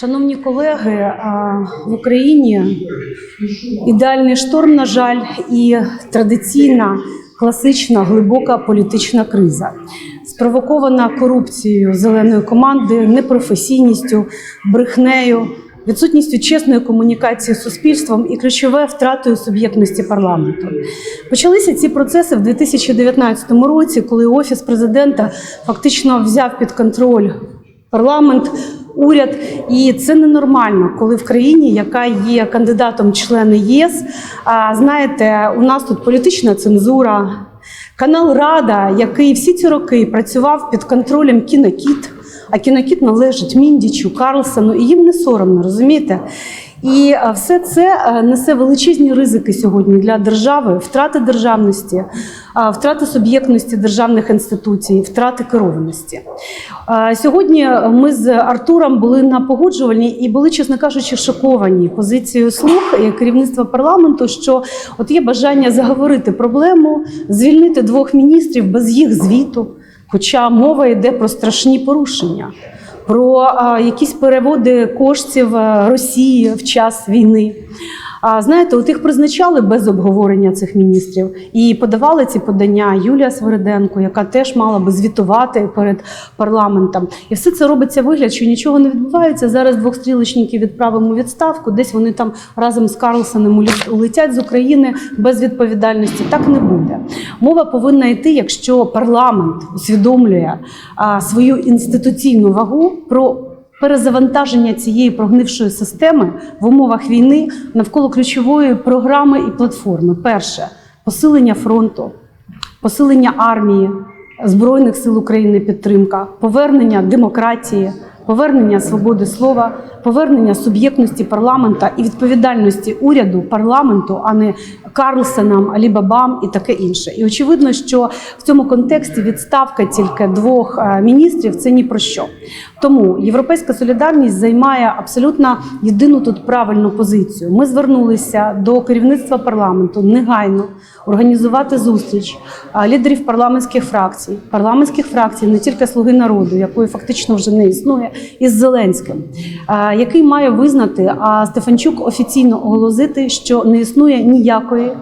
Шановні колеги, в Україні ідеальний шторм, на жаль, і традиційна класична глибока політична криза, спровокована корупцією зеленої команди, непрофесійністю, брехнею, відсутністю чесної комунікації з суспільством і ключове втратою суб'єктності парламенту. Почалися ці процеси в 2019 році, коли офіс президента фактично взяв під контроль парламент, уряд, і це ненормально, коли в країні, яка є кандидатом члени ЄС, а знаєте, у нас тут політична цензура. Канал Рада, який всі ці роки працював під контролем кінокіт, а кінокіт належить Міндічу, Карлсону, і їм не соромно, розумієте? І все це е, несе величезні ризики сьогодні для держави, втрати державності, втрати суб'єктності державних інституцій, втрати керованості. Сьогодні ми з Артуром були на погоджувальній і були, чесно кажучи, шоковані позицією слуг і керівництва парламенту, що от є бажання заговорити проблему, звільнити двох міністрів без їх звіту. Хоча мова йде про страшні порушення, про якісь переводи коштів Росії в час війни. А знаєте, от їх призначали без обговорення цих міністрів і подавали ці подання Юлія Свериденко, яка теж мала би звітувати перед парламентом. І все це робиться вигляд, що нічого не відбувається. Зараз двох стрілочників відправимо відставку. Десь вони там разом з Карлсоном улетять з України без відповідальності. Так не буде. Мова повинна йти, якщо парламент усвідомлює а, свою інституційну вагу про перезавантаження цієї прогнившої системи в умовах війни навколо ключової програми і платформи. Перше посилення фронту, посилення армії, Збройних сил України підтримка, повернення демократії, повернення свободи слова, повернення суб'єктності парламента і відповідальності уряду парламенту, а не Карлсонам, Алібабам і таке інше. І очевидно, що в цьому контексті відставка тільки двох е, міністрів це ні про що. Тому Європейська солідарність займає абсолютно єдину тут правильну позицію. Ми звернулися до керівництва парламенту негайно організувати зустріч лідерів парламентських фракцій, парламентських фракцій, не тільки слуги народу, якої фактично вже не існує, із Зеленським, а, який має визнати, а Стефанчук офіційно оголосити, що не існує ніякої.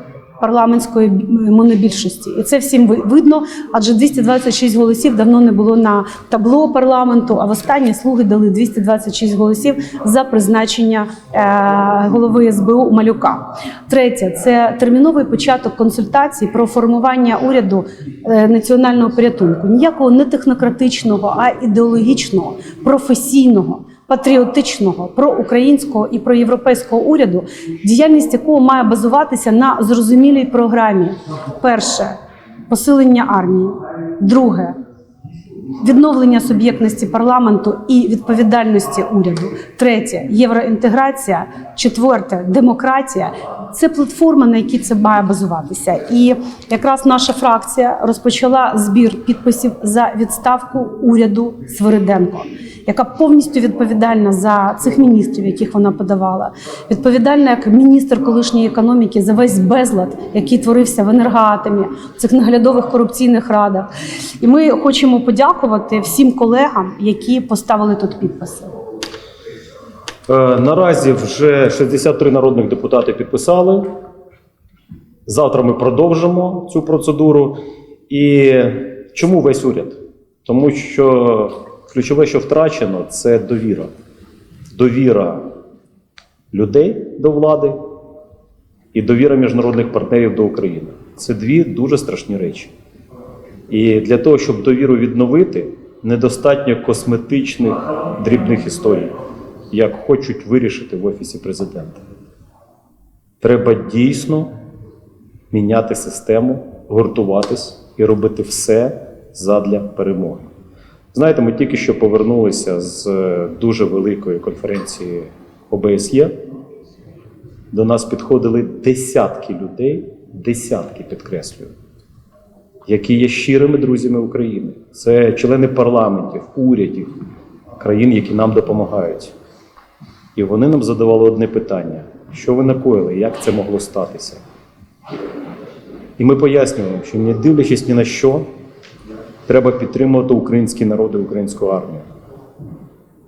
Парламентської монобільшості, і це всім ви- видно, адже 226 голосів давно не було на табло парламенту. А востаннє слуги дали 226 голосів за призначення е, голови СБУ Малюка. Третє це терміновий початок консультацій про формування уряду е, національного порятунку. Ніякого не технократичного, а ідеологічного, професійного патріотичного, проукраїнського і проєвропейського уряду, діяльність якого має базуватися на зрозумілій програмі. Перше посилення армії, друге відновлення суб'єктності парламенту і відповідальності уряду. Третє євроінтеграція. Четверте демократія. Це платформа, на якій це має базуватися. І якраз наша фракція розпочала збір підписів за відставку уряду Свириденко, яка повністю відповідальна за цих міністрів, яких вона подавала. Відповідальна як міністр колишньої економіки за весь безлад, який творився в енергоатомі, в цих наглядових корупційних радах. І ми хочемо подякувати всім колегам, які поставили тут підписи. Е, Наразі вже 63 народних депутати підписали. Завтра ми продовжимо цю процедуру. І чому весь уряд? Тому що ключове, що втрачено, це довіра. Довіра людей до влади і довіра міжнародних партнерів до України. Це дві дуже страшні речі. І для того, щоб довіру відновити, недостатньо косметичних дрібних історій, як хочуть вирішити в Офісі президента. Треба дійсно міняти систему, гуртуватись і робити все задля перемоги. Знаєте, ми тільки що повернулися з е, дуже великої конференції ОБСЄ. До нас підходили десятки людей, десятки підкреслюю, які є щирими друзями України. Це члени парламентів, урядів, країн, які нам допомагають. І вони нам задавали одне питання: що ви накоїли, як це могло статися? І ми пояснюємо, що не дивлячись ні на що, треба підтримувати український народ і українську армію.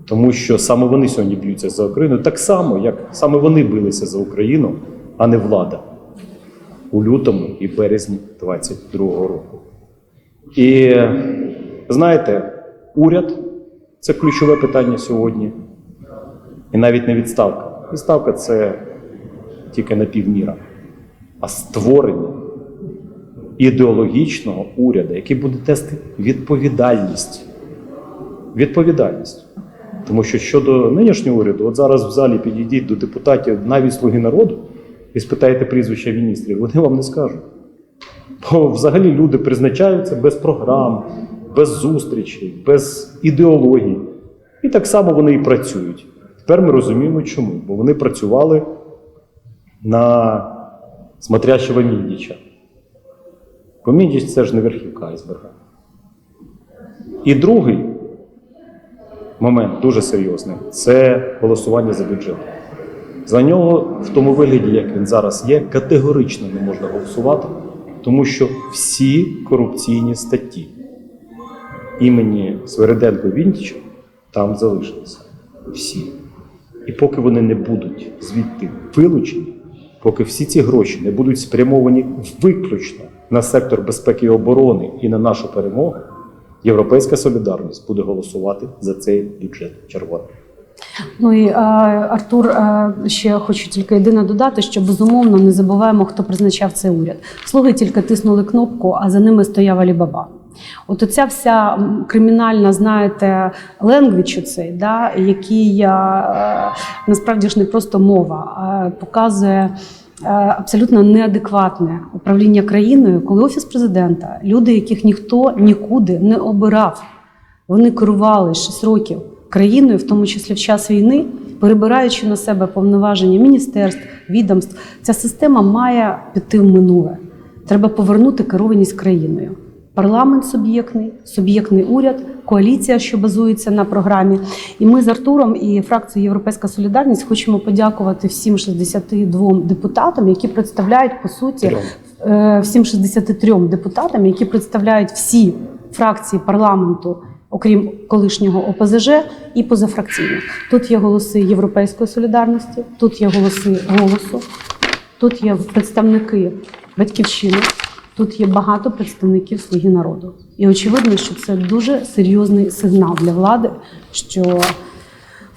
Тому що саме вони сьогодні б'ються за Україну, так само, як саме вони билися за Україну, а не влада у лютому і березні 22-го року. І знаєте, уряд це ключове питання сьогодні. І навіть не відставка. Відставка це тільки на півміра, а створення ідеологічного уряду, який буде нести відповідальність. Відповідальність. Тому що щодо нинішнього уряду, от зараз в залі підійдіть до депутатів навіть слуги народу і спитаєте прізвища міністрів, вони вам не скажуть. Бо взагалі люди призначаються без програм, без зустрічей, без ідеологій. І так само вони і працюють. Тепер ми розуміємо, чому. Бо вони працювали на смотрящого Міндіча. Бо це ж не верхівка айсберга. І другий момент дуже серйозний це голосування за бюджет. За нього в тому вигляді, як він зараз є, категорично не можна голосувати, тому що всі корупційні статті імені Свериденко Вінтіча там залишилися. Всі. І поки вони не будуть звідти вилучені, поки всі ці гроші не будуть спрямовані виключно на сектор безпеки і оборони і на нашу перемогу, Європейська солідарність буде голосувати за цей бюджет червоний. Ну і е, Артур, е, ще хочу тільки єдине додати, що безумовно не забуваємо, хто призначав цей уряд. Слуги тільки тиснули кнопку, а за ними стояв Алібаба. От оця вся кримінальна, знаєте, ленгвіч оцей, да, який е, насправді ж не просто мова, а показує абсолютно неадекватне управління країною, коли офіс президента, люди, яких ніхто нікуди не обирав, вони керували 6 років країною, в тому числі в час війни, перебираючи на себе повноваження міністерств, відомств. Ця система має піти в минуле. Треба повернути керованість країною. Парламент суб'єктний, суб'єктний уряд, коаліція, що базується на програмі. І ми з Артуром і фракцією Європейська Солідарність хочемо подякувати всім 62 депутатам, які представляють по суті е, всім 63 депутатам, які представляють всі фракції парламенту, окрім колишнього ОПЗЖ і позафракційних. Тут є голоси Європейської солідарності, тут є голоси голосу, тут є представники батьківщини, тут є багато представників слуги народу. І очевидно, що це дуже серйозний сигнал для влади, що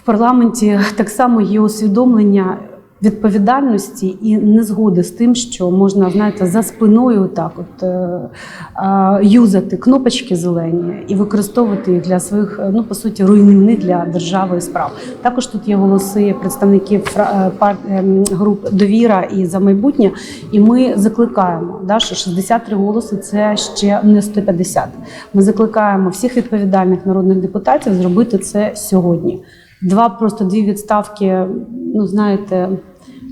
в парламенті так само є усвідомлення відповідальності і незгоди з тим, що можна, знаєте, за спиною так от е, юзати кнопочки зелені і використовувати їх для своїх, е, ну по суті, руйнівних для держави справ. Також тут є голоси представників е, груп довіра і за майбутнє. І ми закликаємо, да, що 63 голоси це ще не 150. Ми закликаємо всіх відповідальних народних депутатів зробити це сьогодні. Два просто дві відставки, ну знаєте,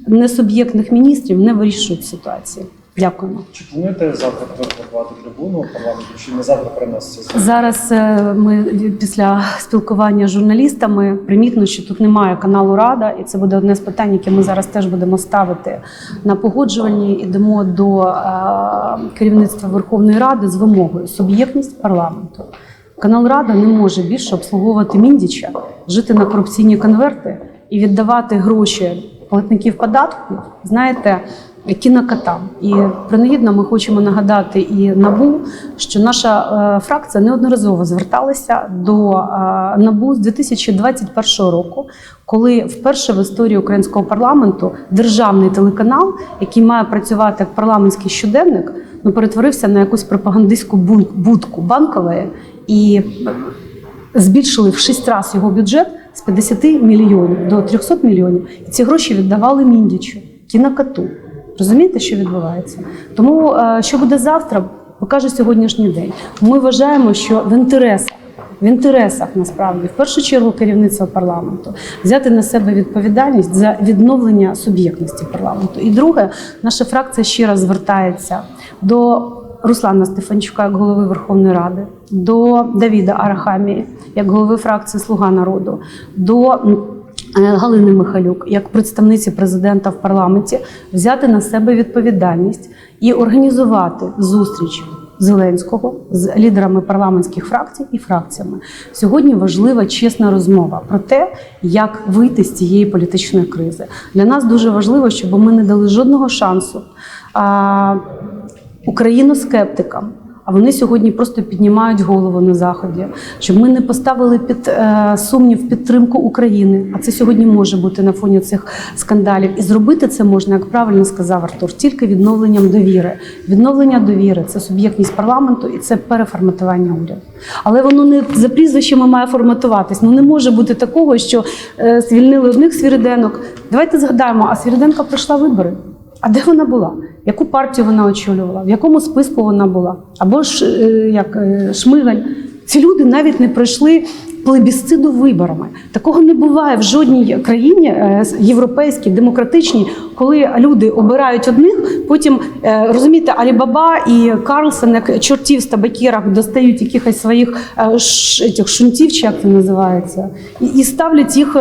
несуб'єктних міністрів не вирішують ситуації. Дякуємо. Чи плануєте завтра фотографувати трибуну парламенту, чи не завтра переноситься? Зараз е, ми після спілкування з журналістами примітно, що тут немає каналу Рада, і це буде одне з питань, яке ми зараз теж будемо ставити на погоджувальні. Ідемо до е, керівництва Верховної Ради з вимогою суб'єктність парламенту. Канал Рада не може більше обслуговувати міндіча, жити на корупційні конверти і віддавати гроші платників податків. Знаєте, кінокатам. І принагідно ми хочемо нагадати і набу, що наша е, фракція неодноразово зверталася до е, набу з 2021 року, коли вперше в історії українського парламенту державний телеканал, який має працювати як парламентський щоденник, ну перетворився на якусь пропагандистську будку банкової і збільшили в 6 разів його бюджет з 50 мільйонів до 300 мільйонів. І ці гроші віддавали Міндічу, кінокату. Розумієте, що відбувається? Тому е, що буде завтра, покаже сьогоднішній день. Ми вважаємо, що в інтересах. В інтересах насправді, в першу чергу, керівництва парламенту взяти на себе відповідальність за відновлення суб'єктності парламенту. І друге, наша фракція ще раз звертається до Руслана Стефанчука як голови Верховної Ради, до Давіда Арахамії як голови фракції Слуга народу, до е, Галини Михайлюк як представниці президента в парламенті взяти на себе відповідальність і організувати зустріч Зеленського з лідерами парламентських фракцій і фракціями. Сьогодні важлива чесна розмова про те, як вийти з цієї політичної кризи. Для нас дуже важливо, щоб ми не дали жодного шансу а, україноскептикам. А вони сьогодні просто піднімають голову на заході, щоб ми не поставили під е, сумнів підтримку України. А це сьогодні може бути на фоні цих скандалів. І зробити це можна, як правильно сказав Артур, тільки відновленням довіри. Відновлення довіри це суб'єктність парламенту і це переформатування уряду. Але воно не за прізвищами має форматуватись. Ну не може бути такого, що е, звільнили одних свіриденок. Давайте згадаємо, а Свіриденка пройшла вибори. А де вона була? Яку партію вона очолювала? В якому списку вона була? Або ж е, як е, Шмигаль? Ці люди навіть не пройшли плебісциду виборами. Такого не буває в жодній країні е, європейській, демократичній, коли люди обирають одних, потім розумієте, Алібаба і Карлсон, як чортів з табакірах, достають якихось своїх этих шунтів, чи як це називається, і, і ставлять їх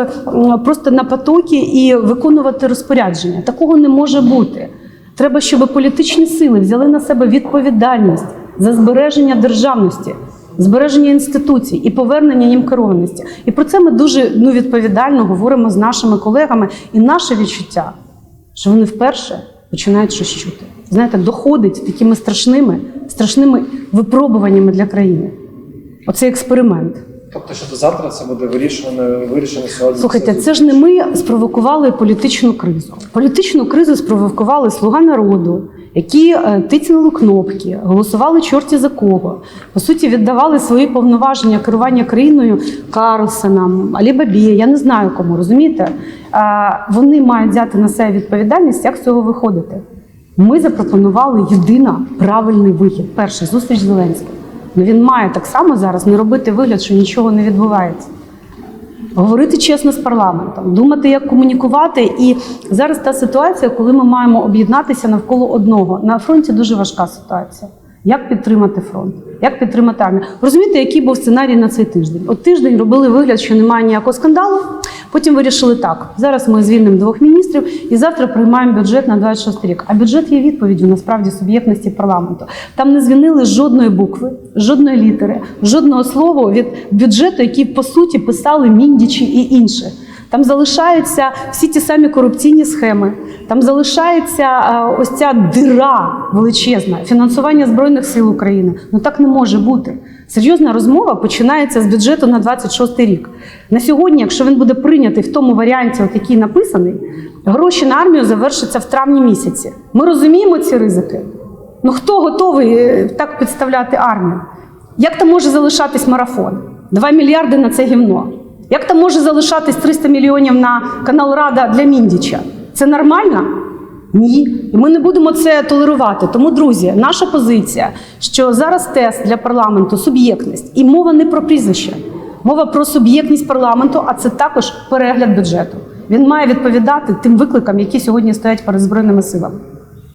просто на потоки і виконувати розпорядження. Такого не може бути. Треба, щоб політичні сили взяли на себе відповідальність за збереження державності, збереження інституцій і повернення їм керованості. І про це ми дуже ну, відповідально говоримо з нашими колегами. І наше відчуття, що вони вперше починають щось чути. Знаєте, доходить такими страшними, страшними випробуваннями для країни. Оцей експеримент. Тобто, що до завтра це буде вирішено, вирішено сьогодні. Слухайте, це ж не ми спровокували політичну кризу. Політичну кризу спровокували слуга народу, які е, тицяли кнопки, голосували чорті за кого. По суті, віддавали свої повноваження керування країною Карлсонам, Алібабі, я не знаю кому, розумієте? Вони мають взяти на себе відповідальність, як з цього виходити. Ми запропонували єдино правильний вихід. Перший зустріч з Зеленським. Ну він має так само зараз не робити вигляд, що нічого не відбувається. Говорити чесно з парламентом, думати, як комунікувати. І зараз та ситуація, коли ми маємо об'єднатися навколо одного. На фронті дуже важка ситуація. Як підтримати фронт? Як підтримати армію? Розумієте, який був сценарій на цей тиждень? От тиждень робили вигляд, що немає ніякого скандалу. Потім вирішили так: зараз ми звільнимо двох міністрів і завтра приймаємо бюджет на 26 рік. А бюджет є відповіддю насправді суб'єктності парламенту. Там не звільнили жодної букви, жодної літери, жодного слова від бюджету, який по суті писали міндічі і інші. Там залишаються всі ті самі корупційні схеми. Там залишається ось ця дира величезна фінансування збройних сил України. Ну так не може бути. Серйозна розмова починається з бюджету на 26 рік. На сьогодні, якщо він буде прийнятий в тому варіанті, от який написаний, гроші на армію завершаться в травні місяці. Ми розуміємо ці ризики. Ну хто готовий е, так підставляти армію? Як там може залишатись марафон? 2 мільярди на це гівно. Як там може залишатись 300 мільйонів на канал Рада для Міндіча? Це нормально? Ні. І ми не будемо це толерувати. Тому, друзі, наша позиція, що зараз тест для парламенту суб'єктність, і мова не про прізвище, мова про суб'єктність парламенту, а це також перегляд бюджету. Він має відповідати тим викликам, які сьогодні стоять перед збройними силами.